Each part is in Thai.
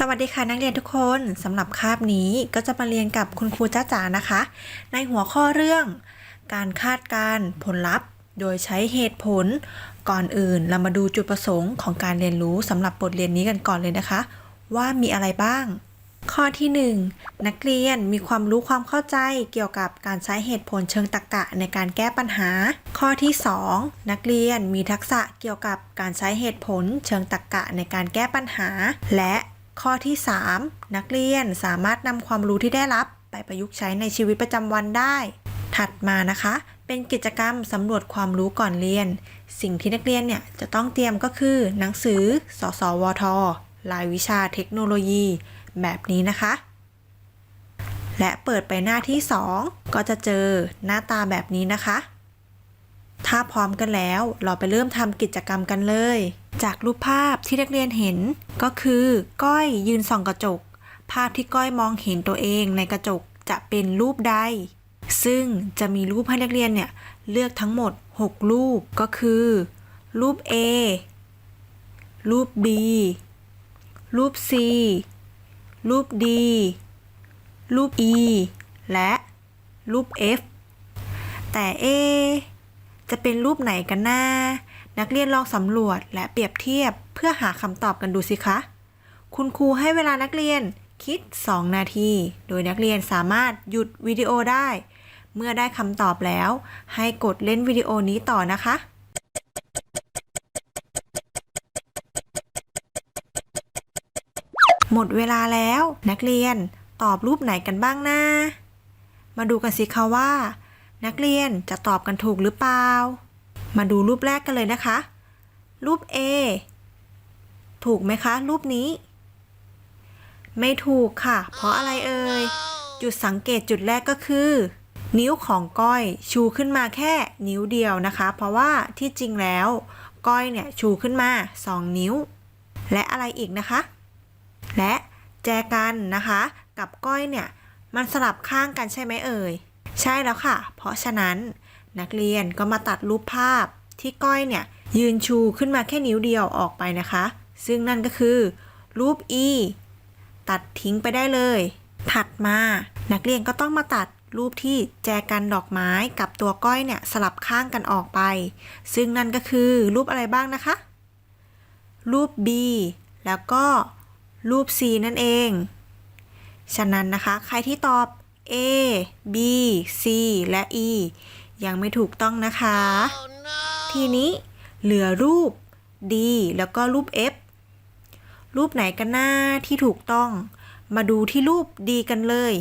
สวัสดีค่ะนักเรียนทุกคนสำหรับคาบนี้ก็จะมาเรียนกับคุณครูจ้าจ๋านะคะ ในหัวข้อเรื่อง การคาดการผลลัพธ์ โดยใช้เหตุผลก่อนอื่น เรามาดูจุดประสงค์ของการเรียนรู้สำหรับบทเรียนนี้กันก่อนเลยนะคะ ว่ามีอะไรบ้าง ข้อที่ 1 นักเรียนมีความรู้ความเข้าใจเกี่ยวกับการใช้เหตุผลเชิงตรรกะในการแก้ปัญหา ข้อที่ 2 นักเรียนมีทักษะเกี่ยวกับการใช้เหตุผลเชิงตรรกะในการแก้ปัญหา และ ข้อที่ 3 นักเรียนสามารถนำความรู้ที่ได้รับ ไปประยุกต์ใช้ในชีวิตประจำวันได้ ถัดมานะคะ เป็นกิจกรรมสำรวจความรู้ก่อนเรียน สิ่งที่นักเรียนเนี่ยจะต้องเตรียมก็คือ หนังสือ สสวท รายวิชาเทคโนโลยี แบบนี้นะคะ และเปิดไปหน้าที่ 2 ก็จะเจอหน้าตาแบบนี้นะคะ ถ้าพร้อมกันแล้วเราไปเริ่มทำกิจกรรมกันเลย จากรูปภาพที่นักเรียนเห็นก็คือก้อยยืนส่องกระจก ภาพที่ก้อยมองเห็นตัวเองในกระจกจะเป็นรูปใด ซึ่งจะมีรูปให้นักเรียนเนี่ยเลือกทั้งหมด 6 รูปก็คือ รูป A รูป B รูป C รูป D รูป E และรูป F แต่เอจะเป็นรูปไหนกันนะ นักเรียนลองสำรวจและเปรียบเทียบเพื่อหาคำตอบกันดูสิคะ คุณครูให้เวลานักเรียนคิด 2 นาที โดยนักเรียนสามารถหยุดวิดีโอได้ เมื่อได้คำตอบแล้ว ให้กดเล่นวิดีโอนี้ต่อนะคะหมดเวลาแล้วนักเรียนตอบรูปไหนกันบ้างนะ มาดูกันสิคะว่า นักเรียนจะตอบกันถูกหรือเปล่า มาดูรูปแรกกันเลยนะคะ รูป A ถูกไหมคะ รูปนี้ ไม่ถูกค่ะ เพราะอะไรเอ่ย จุดสังเกตจุดแรกก็คือ นิ้วของก้อยชูขึ้นมาแค่นิ้วเดียวนะคะ เพราะว่าที่จริงแล้ว ก้อยเนี่ยชูขึ้นมา 2 นิ้ว และอะไรอีกนะคะ และแจกันนะคะ กับก้อยเนี่ย มันสลับข้างกันใช่ไหมเอ่ย ใช่แล้วค่ะ เพราะฉะนั้น นักเรียนก็มาตัดรูปภาพที่ก้อยเนี่ยยืนชูขึ้นมาแค่นิ้วเดียวออกไปนะคะ ซึ่งนั่นก็คือรูป e ตัดทิ้งไปได้เลย ถัดมา นักเรียนก็ต้องมาตัดรูปที่แจกันดอกไม้กับตัวก้อยเนี่ยสลับข้างกันออกไป ซึ่งนั่นก็คือรูปอะไรบ้างนะคะ รูป B แล้วก็รูป C นั่นเอง ฉะนั้นนะคะ ใครที่ตอบ A B C และ E ยังไม่ถูกต้องนะคะ ทีนี้เหลือรูป D แล้วก็รูป F รูปไหนกันหน้าที่ถูกต้อง มาดูที่รูป D กันเลย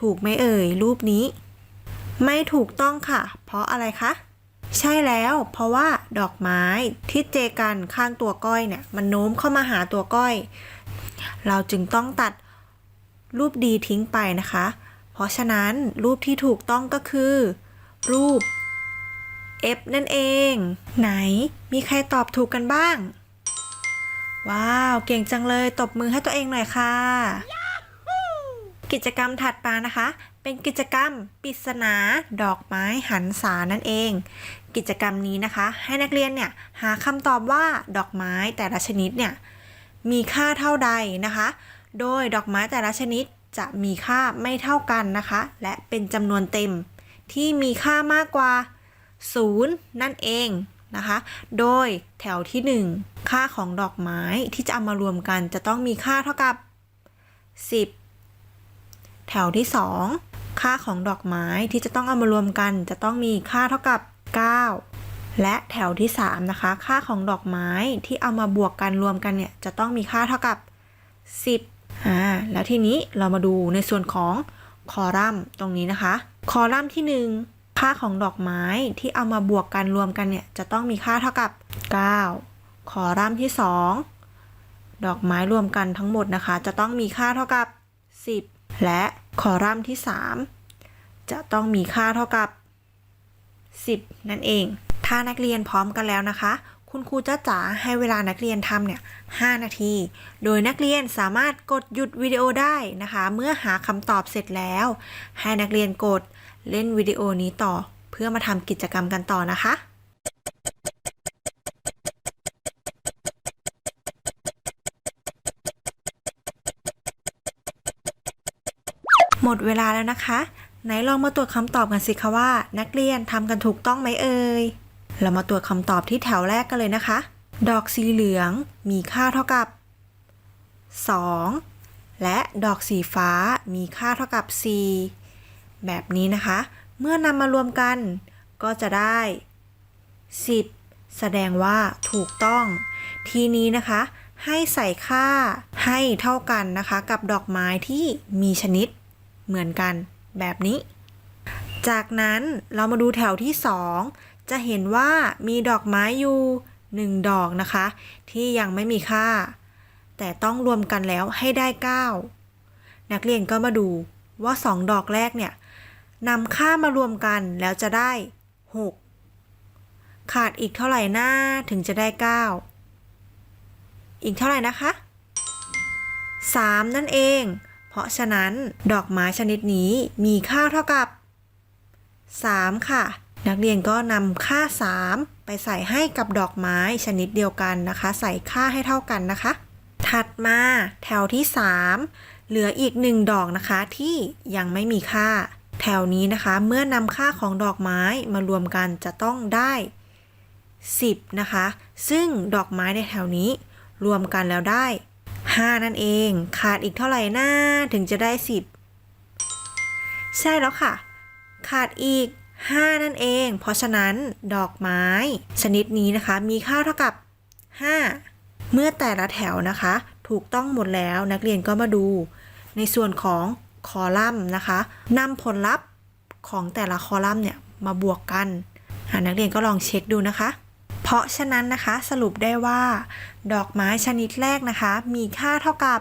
ถูกไหมเอ่ย รูปนี้ ไม่ถูกต้องค่ะ เพราะอะไรคะ ใช่แล้วเพราะว่าดอกไม้ที่เจกันข้างตัวก้อยเนี่ยมันโน้มเข้ามาหาตัวก้อย เราจึงต้องตัดรูปดีทิ้งไปนะคะ เพราะฉะนั้นรูปที่ถูกต้องก็คือ รูป F นั่นเอง ไหนมีใครตอบถูกกันบ้าง ว้าว เก่งจังเลยตบมือให้ตัวเองหน่อยค่ะ กิจกรรมถัดมานะคะ เป็นกิจกรรมปริศนาดอกไม้หันษานั่นเอง กิจกรรมนี้นะคะ ให้นักเรียนเนี่ยหาคำตอบว่าดอกไม้แต่ละชนิดเนี่ยมีค่าเท่าใดนะคะ โดยดอกไม้แต่ละชนิดจะมีค่าไม่เท่ากันนะคะ และเป็นจำนวนเต็ม ที่มีค่ามากกว่า 0 นั่นเองนะคะ โดยแถวที่ 1 ค่าของดอกไม้ที่จะเอามารวมกันจะต้องมีค่าเท่ากับ 10 แถวที่ 2 ค่าของดอกไม้ที่จะต้องเอามารวมกัน จะต้องมีค่าเท่ากับ 9 และแถวที่ 3 นะคะ ค่าของดอกไม้ที่เอามาบวกกันรวมกันเนี่ยจะต้องมีค่าเท่ากับ 10อ่าแล้วทีนี้เรามาดูในส่วนของคอลัมน์ตรงนี้นะคะ คอลัมน์ที่ 1 ค่าของดอกไม้ที่เอามาบวกกันรวมกันเนี่ยจะต้องมีค่าเท่ากับ 9 คอลัมน์ที่ 2 ดอกไม้รวมกันทั้งหมดนะคะ จะต้องมีค่าเท่ากับ 10 และคอลัมน์ที่ 3 จะต้องมีค่าเท่ากับ 10 นั่นเอง ถ้านักเรียนพร้อมกันแล้วนะคะ คุณครูจ้าจ๋าให้เวลานักเรียนทำเนี่ย5นาที โดยนักเรียนสามารถกดหยุดวิดีโอได้นะคะ เมื่อหาคำตอบเสร็จแล้ว ให้นักเรียนกดเล่นวิดีโอนี้ต่อ เพื่อมาทำกิจกรรมกันต่อนะคะหมดเวลาแล้วนะคะ ไหนลองมาตรวจคำตอบกันสิคะว่า นักเรียนทำกันถูกต้องไหมเอ่ย เรามาตรวจคำตอบที่แถวแรกกันเลยนะคะ ดอกสีเหลืองมีค่าเท่ากับ 2 และดอกสีฟ้ามีค่าเท่ากับ 4 แบบนี้นะคะ เมื่อนำมารวมกัน ก็จะได้ 10 แสดงว่าถูกต้อง ทีนี้นะคะ ให้ใส่ค่าให้เท่ากันนะคะ กับดอกไม้ที่มีชนิดเหมือนกันแบบนี้ จากนั้นเรามาดูแถวที่ 2 จะเห็นว่ามีดอกไม้อยู่1ดอกนะคะ ที่ยังไม่มีค่า แต่ต้องรวมกันแล้วให้ได้ 9 นักเรียนก็มาดูว่า2ดอกแรกเนี่ยนำค่ามารวมกันแล้วจะได้ 6 ขาดอีกเท่าไหร่หน้าถึงจะได้ 9 อีกเท่าไหร่นะคะ 3 นั่นเอง เพราะฉะนั้นดอกไม้ชนิดนี้มีค่าเท่ากับ 3 ค่ะ นักเรียนก็นำค่า 3 ไปใส่ให้กับดอกไม้ชนิดเดียวกันนะคะ ใส่ค่าให้เท่ากันนะคะ ถัดมาแถวที่ 3 เหลืออีก 1 ดอกนะคะที่ยังไม่มีค่า แถวนี้นะคะเมื่อนำค่าของดอกไม้มารวมกันจะต้องได้ 10 นะคะ ซึ่งดอกไม้ในแถวนี้รวมกันแล้วได้ 5 นั่นเอง ขาดอีกเท่าไหร่นะถึงจะได้ 10 ใช่แล้วค่ะ ขาดอีก 5 นั่นเอง เพราะฉะนั้นดอกไม้ ชนิดนี้นะคะมีค่าเท่ากับ 5 เมื่อแต่ละแถวนะคะ ถูกต้องหมดแล้วนักเรียนก็มาดู ในส่วนของคอลัมน์นะคะนำผลลัพธ์ของแต่ละคอลัมน์เนี่ยมาบวกกันนักเรียนก็ลองเช็คดูนะคะ เพราะฉะนั้นนะคะสรุปได้ว่า ดอกไม้ชนิดแรกนะคะ มีค่าเท่ากับ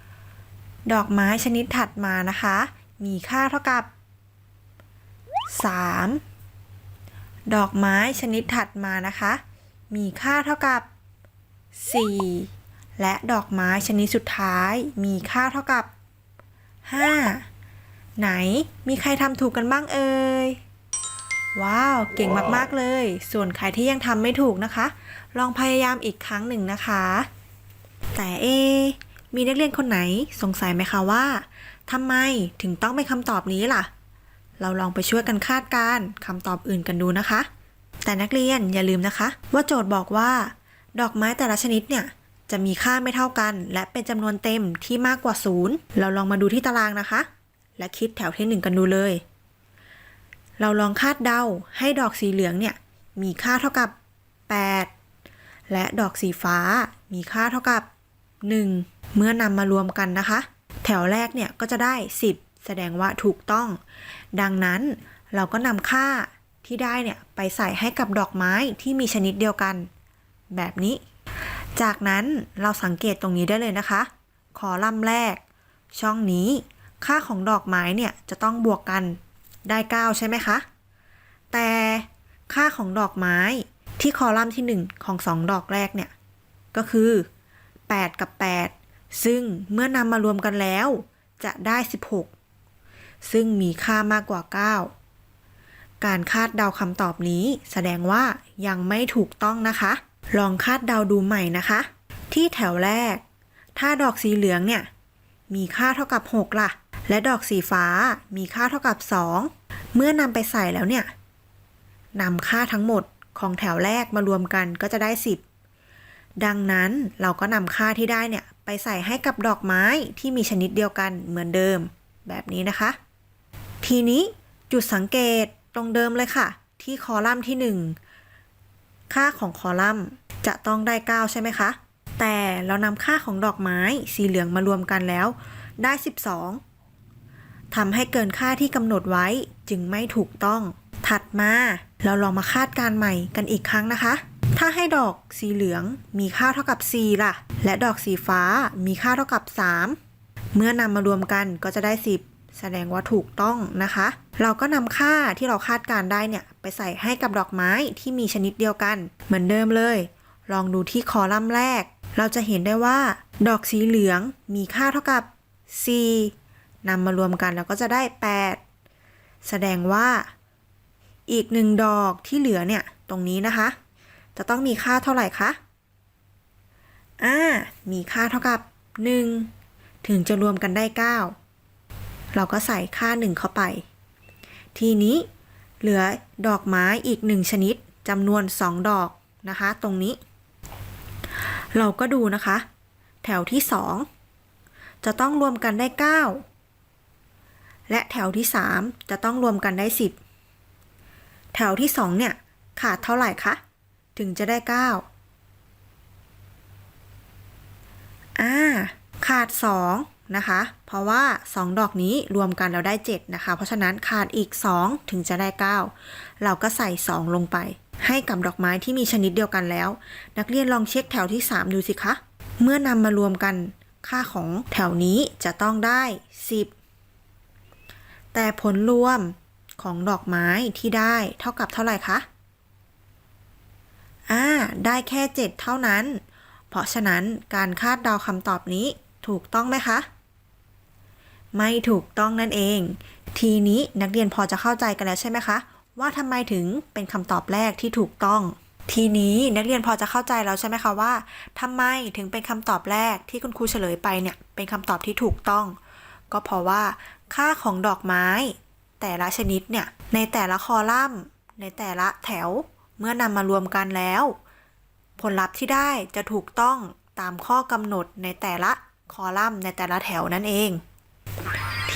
2 ดอกไม้ชนิดถัดมานะคะ มีค่าเท่ากับ 3 ดอกไม้ชนิดถัดมานะคะ มีค่าเท่ากับ 4 และดอกไม้ชนิดสุดท้ายมีค่าเท่ากับ 5 ไหนมีใครทำถูกกันบ้างเอ่ยว้าว เก่งมาก ๆ เลย ส่วนใครที่ยังทำไม่ถูกนะคะ ลองพยายามอีกครั้งหนึ่งนะคะ แต่เอ มีนักเรียนคนไหนสงสัยไหมคะว่าทำไมถึงต้องเป็นคำตอบนี้ล่ะ เราลองไปช่วยกันคาดการคำตอบอื่นกันดูนะคะ แต่นักเรียนอย่าลืมนะคะ ว่าโจทย์บอกว่า ดอกไม้แต่ละชนิดเนี่ยจะมีค่าไม่เท่ากัน และเป็นจำนวนเต็มที่มากกว่าศูนย์เราลองมาดูที่ตารางนะคะ และคิดแถวที่หนึ่งกันดูเลย เราลองคาดเดาให้ดอกสีเหลืองเนี่ยมีค่าเท่ากับ 8 และดอกสีฟ้ามีค่าเท่ากับ 1 เมื่อนำมารวมกันนะคะ แถวแรกเนี่ยก็จะได้ 10 แสดงว่าถูกต้อง ดังนั้นเราก็นำค่าที่ได้เนี่ยไปใส่ให้กับดอกไม้ที่มีชนิดเดียวกัน แบบนี้ จากนั้นเราสังเกตตรงนี้ได้เลยนะคะ คอลัมน์แรก ช่องนี้ ค่าของดอกไม้เนี่ยจะต้องบวกกันได้ 9 ใช่ไหมคะ แต่ค่าของดอกไม้ที่คอลัมน์ที่ 1 ของ 2 ดอกแรกเนี่ย ก็คือ 8 กับ 8 ซึ่งเมื่อนำมารวมกันแล้ว จะได้ 16 ซึ่งมีค่ามากกว่า 9 การคาดเดาคำตอบนี้ แสดงว่ายังไม่ถูกต้องนะคะ ลองคาดเดาดูใหม่นะคะ ที่แถวแรก ถ้าดอกสีเหลืองเนี่ย มีค่าเท่ากับ 6 ล่ะ และดอกสีฟ้ามีค่าเท่ากับ 2 เมื่อนำไปใส่แล้วเนี่ยนำค่าทั้งหมดของแถวแรกมารวมกันก็จะได้ 10 ดังนั้นเราก็นำค่าที่ได้เนี่ย ไปใส่ให้กับดอกไม้ที่มีชนิดเดียวกันเหมือนเดิม แบบนี้นะคะ ทีนี้จุดสังเกตตรงเดิมเลยค่ะ ที่คอลัมน์ที่ 1 ค่าของคอลัมน์จะต้องได้ 9 ใช่ไหมคะ แต่เรานำค่าของดอกไม้สีเหลืองมารวมกันแล้ว ได้ 12ทำให้เกินค่าที่กำหนดไว้จึงไม่ถูกต้อง ถัดมาเราลองมาคาดการณ์ใหม่กันอีกครั้งนะคะ ถ้าให้ดอกสีเหลืองมีค่าเท่ากับ 4 ล่ะ และดอกสีฟ้ามีค่าเท่ากับ 3 เมื่อนำมารวมกันก็จะได้ 10 แสดงว่าถูกต้องนะคะ เราก็นำค่าที่เราคาดการได้เนี่ย ไปใส่ให้กับดอกไม้ที่มีชนิดเดียวกัน เหมือนเดิมเลย ลองดูที่คอลัมน์แรก เราจะเห็นได้ว่า ดอกสีเหลืองมีค่าเท่ากับ4นำมารวมกันแล้วก็จะได้ 8 แสดงว่า อีกหนึ่งดอกที่เหลือเนี่ย ตรงนี้นะคะ จะต้องมีค่าเท่าไหร่คะอ่ามีค่าเท่ากับ 1 ถึงจะรวมกันได้ 9 เราก็ใส่ค่า 1 เข้าไป ทีนี้เหลือดอกไม้อีก 1 ชนิดจำนวน 2 ดอกนะคะ ตรงนี้ เราก็ดูนะคะ แถวที่ 2 จะต้องรวมกันได้ 9 และแถวที่ 3 จะต้องรวมกันได้ 10 แถวที่ 2 เนี่ย ขาดเท่าไหร่คะ ถึงจะได้ 9 อ่า ขาด 2 นะคะ เพราะว่า 2 ดอกนี้รวมกันแล้วได้ 7 นะคะ เพราะฉะนั้นขาดอีก 2 ถึงจะได้ 9 เราก็ใส่ 2 ลงไป ให้กับดอกไม้ที่มีชนิดเดียวกันแล้ว นักเรียนลองเช็คแถวที่ 3 ดูสิคะ เมื่อนำมารวมกันค่าของแถวนี้จะต้องได้ 10 แต่ผลรวมของดอกไม้ที่ได้เท่ากับเท่าไหร่คะอ่าได้แค่ 7 เท่านั้น เพราะฉะนั้นการคาดเดาคำตอบนี้ถูกต้องไหมคะ ไม่ถูกต้องนั่นเอง ทีนี้นักเรียนพอจะเข้าใจกันแล้วใช่ไหมคะ ว่าทำไมถึงเป็นคำตอบแรกที่ถูกต้อง ทีนี้นักเรียนพอจะเข้าใจแล้วใช่ไหมคะว่าทำไมถึงเป็นคำตอบแรกที่คุณครูเฉลยไปเนี่ยเป็นคำตอบที่ถูกต้อง ก็เพราะว่าค่าของดอกไม้ แต่ละชนิดเนี่ยในแต่ละคอลัมน์ ในแต่ละแถวเมื่อนำมารวมกันแล้ว ผลลัพธ์ที่ได้จะถูกต้องตามข้อกำหนดในแต่ละคอลัมน์ในแต่ละแถวนั่นเอง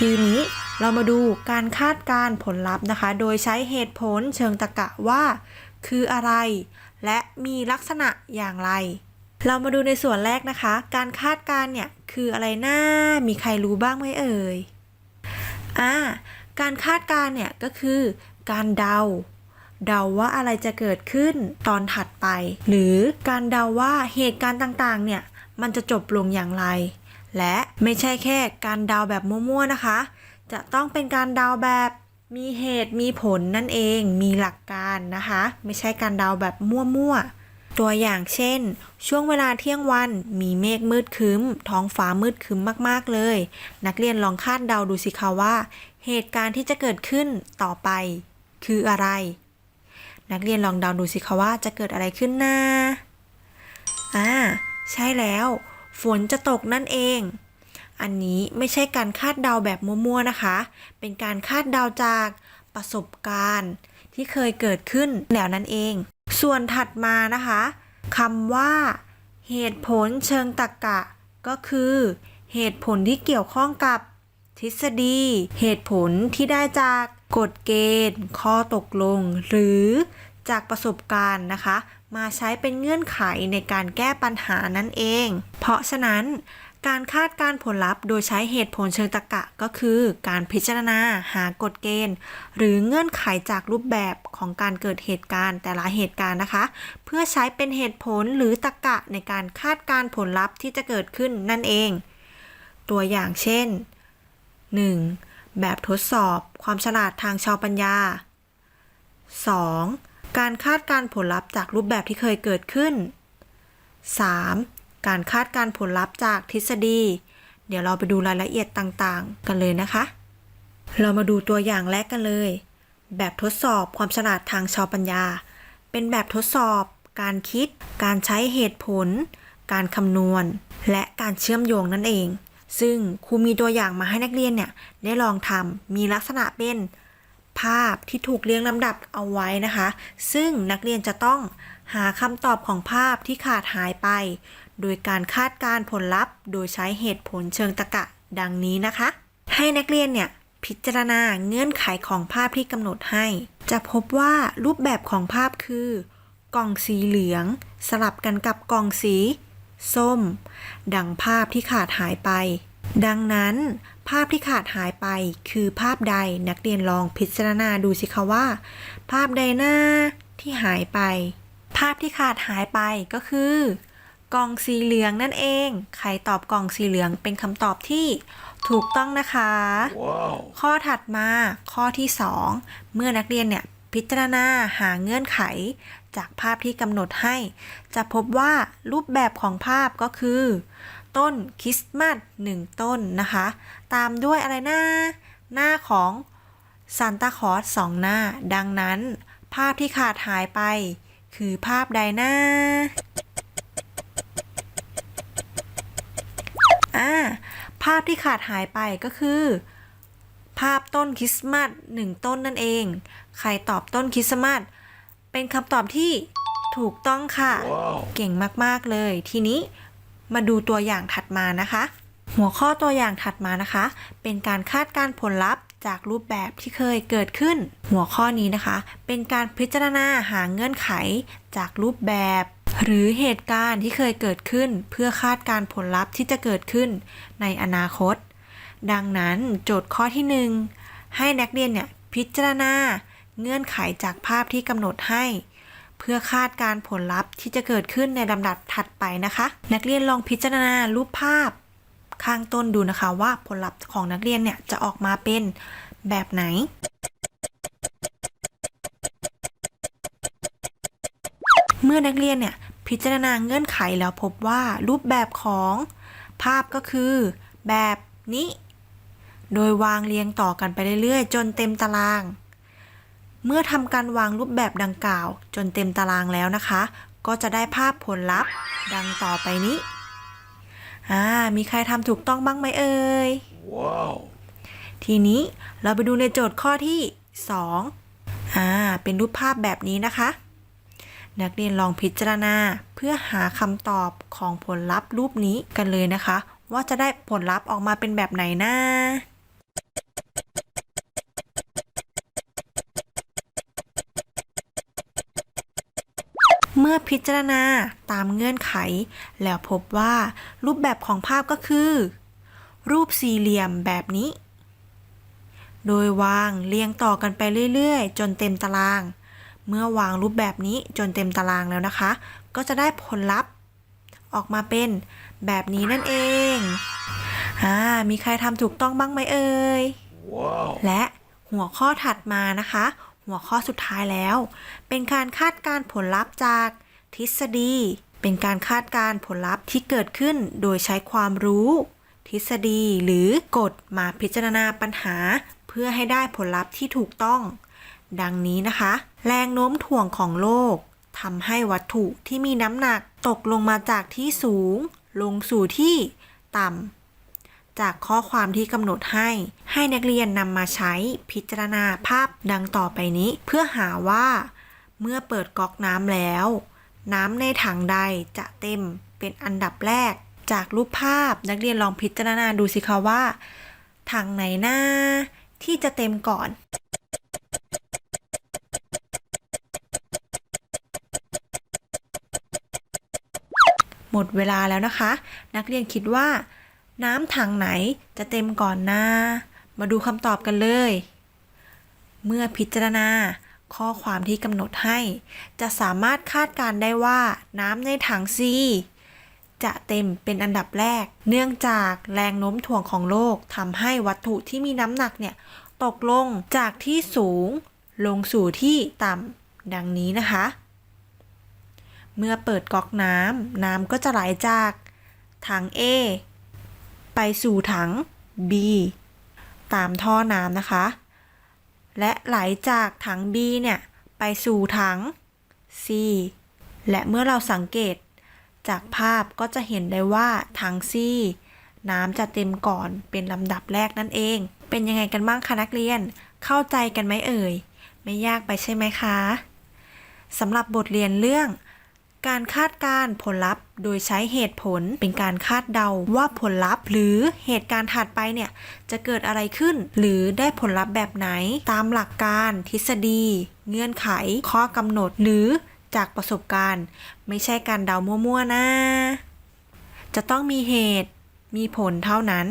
ทีนี้เรามาดูการคาดการณ์ผลลัพธ์นะคะ โดยใช้เหตุผลเชิงตรรกะว่า คืออะไร และมีลักษณะอย่างไร เรามาดูในส่วนแรกนะคะ การคาดการณ์เนี่ยคืออะไรนะ้ามีใครรู้บ้างไหมเอ่ยอ่าการคาดการณ์เนี่ยก็คือการเดา เดาว่าอะไรจะเกิดขึ้นตอนถัดไป หรือการเดาว่าเหตุการณ์ต่างๆเนี่ยมันจะจบลงอย่างไร และไม่ใช่แค่การเดาแบบมั่วๆนะคะ จะต้องเป็นการเดาแบบมีเหตุมีผลนั่นเองมีหลักการนะคะ ไม่ใช่การเดาแบบมั่วๆ ตัวอย่างเช่น ช่วงเวลาเที่ยงวันมีเมฆมืดครึ้ม ท้องฟ้ามืดครึ้มมากๆเลย นักเรียนลองคาดเดาดูสิคะว่า เหตุการณ์ที่จะเกิดขึ้นต่อไป คืออะไร นักเรียนลองเดาดูสิคะว่าจะเกิดอะไรขึ้นนะอ่าใช่แล้ว ฝนจะตกนั่นเอง อันนี้ไม่ใช่การคาดเดาแบบมั่วๆนะคะ เป็นการคาดเดาจากประสบการณ์ที่เคยเกิดขึ้นแล้วนั่นเอง ส่วนถัดมานะคะคำว่า เหตุผลเชิงตรรกะก็คือ เหตุผลที่เกี่ยวข้องกับทฤษฎี เหตุผลที่ได้จากกฎเกณฑ์ ข้อตกลง หรือจากประสบการณ์นะคะ มาใช้เป็นเงื่อนไขในการแก้ปัญหานั่นเอง เพราะฉะนั้นการคาดการผลลัพธ์โดยใช้เหตุผลเชิงตรรกะก็คือ การพิจารณาหากฎเกณฑ์ หรือเงื่อนไขจากรูปแบบของการเกิดเหตุการณ์แต่ละเหตุการณ์นะคะ เพื่อใช้เป็นเหตุผลหรือตรรกะในการคาดการผลลัพธ์ที่จะเกิดขึ้นนั่นเอง ตัวอย่างเช่น 1. แบบทดสอบความฉลาดทางชาวปัญญา 2. การคาดการผลลัพธ์จากรูปแบบที่เคยเกิดขึ้น 3. การคาดการผลลัพธ์จากทฤษฎี เดี๋ยวเราไปดูรายละเอียดต่างๆ กันเลยนะคะ เรามาดูตัวอย่างแรกกันเลย แบบทดสอบความฉลาดทางชาวปัญญา เป็นแบบทดสอบ การคิด การใช้เหตุผล การคำนวณ และการเชื่อมโยงนั่นเอง ซึ่งครูมีตัวอย่างมาให้นักเรียนเนี่ยได้ลองทำมีลักษณะเป็น ภาพที่ถูกเรียงลำดับเอาไว้นะคะ ซึ่งนักเรียนจะต้องหาคำตอบของภาพที่ขาดหายไป โดยการคาดการผลลัพธ์ โดยใช้เหตุผลเชิงตรรกะดังนี้นะคะ ให้นักเรียนเนี่ยพิจารณาเงื่อนไขของภาพที่กำหนดให้ จะพบว่ารูปแบบของภาพคือ กล่องสีเหลือง สลับกันกับกล่องสี ส้ม ดังภาพที่ขาดหายไป ดังนั้น ภาพที่ขาดหายไปคือภาพใดนักเรียนลองพิจารณาดูสิคะว่า ภาพใดหน้าที่หายไป ภาพที่ขาดหายไปก็คือกล่องสีเหลืองนั่นเอง ใครตอบกล่องสีเหลืองเป็นคำตอบที่ถูกต้องนะคะ Wow. ข้อถัดมาข้อที่ 2 เมื่อนักเรียนเนี่ยพิจารณาหาเงื่อนไข จากภาพที่กำหนดให้ จะพบว่ารูปแบบของภาพก็คือ ต้นคริสต์มาสหนึ่งต้นนะคะ ตามด้วยอะไรหน้าหน้าของซานตาคลอสสองหน้า ดังนั้น ภาพที่ขาดหายไป คือภาพใดหน้าอ่าภภาพที่ขาดหายไปก็คือ ภาพต้นคริสต์มาสหนึ่งต้นนั่นเอง ใครตอบต้นคริสต์มาสเป็นคำตอบที่ถูกต้องค่ะเก่งมาก ๆ เลยทีนี้ มาดูตัวอย่างถัดมานะคะ หัวข้อตัวอย่างถัดมานะคะ เป็นการคาดการผลลัพธ์จากรูปแบบที่เคยเกิดขึ้น หัวข้อนี้นะคะ เป็นการพิจารณาหาเงื่อนไขจากรูปแบบ หรือเหตุการณ์ที่เคยเกิดขึ้น เพื่อคาดการผลลัพธ์ที่จะเกิดขึ้นในอนาคต ดังนั้นโจทย์ข้อที่หนึ่งให้นักเรียนเนี่ยพิจารณาเงื่อนไขจากภาพที่กำหนดให้ เพื่อคาดการผลลัพธ์ที่จะเกิดขึ้นในลำดับถัดไปนะคะ นักเรียนลองพิจารณารูปภาพ ข้างต้นดูนะคะว่าผลลัพธ์ของนักเรียนเนี่ยจะออกมาเป็นแบบไหนเมื่อนักเรียนเนี่ยพิจารณาเงื่อนไขแล้วพบว่ารูปแบบของภาพก็คือแบบนี้ โดยวางเรียงต่อกันไปเรื่อยๆ จนเต็มตาราง เมื่อทำการวางรูปแบบดังกล่าว จนเต็มตารางแล้วนะคะ ก็จะได้ภาพผลลัพธ์ ดังต่อไปนี้อ่ามีใครทำถูกต้องบ้างไหมเอ่ย Wow. ทีนี้เราไปดูในโจทย์ข้อที่ 2อ่าเป็นรูปภาพแบบนี้นะคะ นักเรียนลองพิจารณาเพื่อหาคำตอบของผลลัพธ์รูปนี้กันเลยนะคะ ว่าจะได้ผลลัพธ์ออกมาเป็นแบบไหนนะ มื่อพิจารณาตามเงื่อนไข แล้วพบว่ารูปแบบของภาพก็คือ รูปสี่เหลี่ยมแบบนี้ โดยวางเรียงต่อกันไปเรื่อยๆ จนเต็มตาราง เมื่อวางรูปแบบนี้จนเต็มตารางแล้วนะคะ ก็จะได้ผลลัพธ์ ออกมาเป็นแบบนี้นั่นเองอ่ามีใครทำถูกต้องบ้างไหมเอ่ย Wow. และหัวข้อถัดมานะคะ หัวข้อสุดท้ายแล้ว เป็นการคาดการณ์ผลลัพธ์จาก ทฤษฎี เป็นการคาดการ์ผลลัพธ์ที่เกิดขึ้นโดยใช้ความรู้ ทฤษฎีหรือกฎมาพิจารณาปัญหา เพื่อให้ได้ผลลัพธ์ที่ถูกต้อง ดังนี้นะคะ แรงโน้มถ่วงของโลกทำให้วัตถุที่มีน้ำหนักตกลงมาจากที่สูง ลงสู่ที่ต่ำ จากข้อความที่กำหนดให้ ให้นักเรียนนำมาใช้พิจารณาภาพดังต่อไปนี้ เพื่อหาว่า เมื่อเปิดก๊อกน้ำแล้ว น้ำในถังใดจะเต็มเป็นอันดับแรก จากรูปภาพนักเรียนลองพิจารณาดูสิคะว่า ถังไหนหน้าที่จะเต็มก่อนหมดเวลาแล้วนะคะ นักเรียนคิดว่า น้ำถังไหนจะเต็มก่อนนะมาดูคำตอบกันเลย เมื่อพิจารณา ข้อความที่กำหนดให้ จะสามารถคาดการได้ว่าน้ำในถังซีจะเต็มเป็นอันดับแรก เนื่องจากแรงโน้มถ่วงของโลกทำให้วัตถุที่มีน้ำหนักเนี่ย ตกลงจากที่สูง ลงสู่ที่ต่ำดังนี้นะคะ เมื่อเปิดก๊อกน้ำน้ำก็จะไหลจาก ถัง A ไปสู่ถัง B ตามท่อน้ำนะคะ และไหลจากถัง B เนี่ยไปสู่ถัง C และเมื่อเราสังเกตจากภาพก็จะเห็นได้ว่าถัง C น้ำจะเต็มก่อนเป็นลำดับแรกนั่นเอง เป็นยังไงกันบ้างคะนักเรียน เข้าใจกันไหมเอ่ย ไม่ยากไปใช่ไหมคะสำหรับบทเรียนเรื่อง การคาดการ์ผลลัพธ์ โดยใช้เหตุผลเป็นการคาดเดาว่าผลลัพธ์ หรือเหตุการณ์ถัดไปเนี่ยจะเกิดอะไรขึ้น หรือได้ผลลัพธ์แบบไหน ตามหลักการทฤษฎี เงื่อนไข ข้อกำหนดหรือจากประสบการณ์ ไม่ใช่การเดามั่วๆนะ จะต้องมีเหตุมีผลเท่านั้น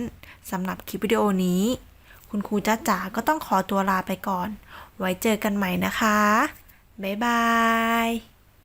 สำหรับคลิปวิดีโอนี้ คุณครูจ้าจ๋าก็ต้องขอตัวลาไปก่อน ไว้เจอกันใหม่นะคะ บ๊ายบาย